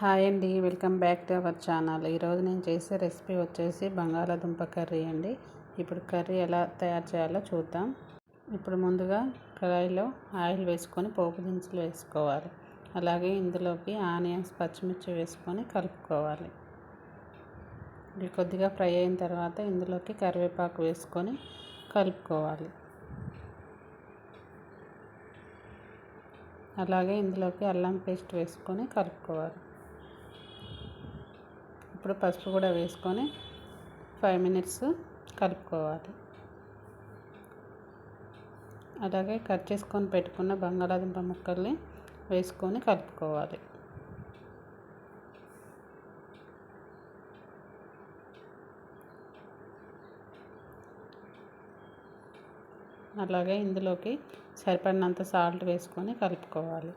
Hi అండి welcome back to our channel. ఈరోజు నేను చేసే రెసిపీ వచ్చేసి బంగాళాదుంప కర్రీ అండి. ఇప్పుడు కర్రీ ఎలా తయారు చేయాలో చూద్దాం. ఇప్పుడు ముందుగా కడాయిలో ఆయిల్ వేసుకొని పోపు దినుసులు వేసుకోవాలి. అలాగే ఇందులోకి ఆనియన్స్ పచ్చిమిర్చి వేసుకొని కలుపుకోవాలి. ఇవి కొద్దిగా ఫ్రై అయిన తర్వాత ఇందులోకి కరివేపాకు వేసుకొని కలుపుకోవాలి. అలాగే ఇందులోకి అల్లం పేస్ట్ వేసుకొని కలుపుకోవాలి. ఇప్పుడు పసుపు కూడా వేసుకొని ఫైవ్ మినిట్స్ కలుపుకోవాలి. అలాగే కట్ చేసుకొని పెట్టుకున్న బంగాళాదుంప ముక్కల్ని వేసుకొని కలుపుకోవాలి. అలాగే ఇందులోకి సరిపడినంత సాల్ట్ వేసుకొని కలుపుకోవాలి.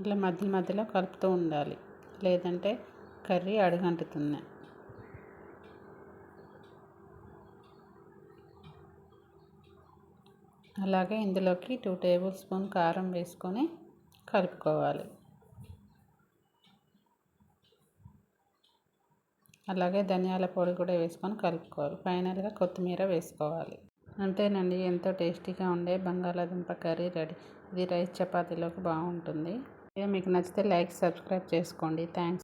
ఇట్లా మధ్య మధ్యలో కలుపుతూ ఉండాలి. లేదంటే కర్రీ అడుగంటుతుంది. అలాగే ఇందులోకి టూ టేబుల్ స్పూన్ కారం వేసుకొని కలుపుకోవాలి. అలాగే ధనియాల పొడి కూడా వేసుకొని కలుపుకోవాలి. ఫైనల్గా కొత్తిమీర వేసుకోవాలి. అంతేనండి ఎంతో టేస్టీగా ఉండే బంగాళాదుంప కర్రీ రెడీ. ఇది రైస్ చపాతీలోకి బాగుంటుంది. మీకు నచ్చితే లైక్ సబ్స్క్రైబ్ చేసుకోండి. థ్యాంక్స్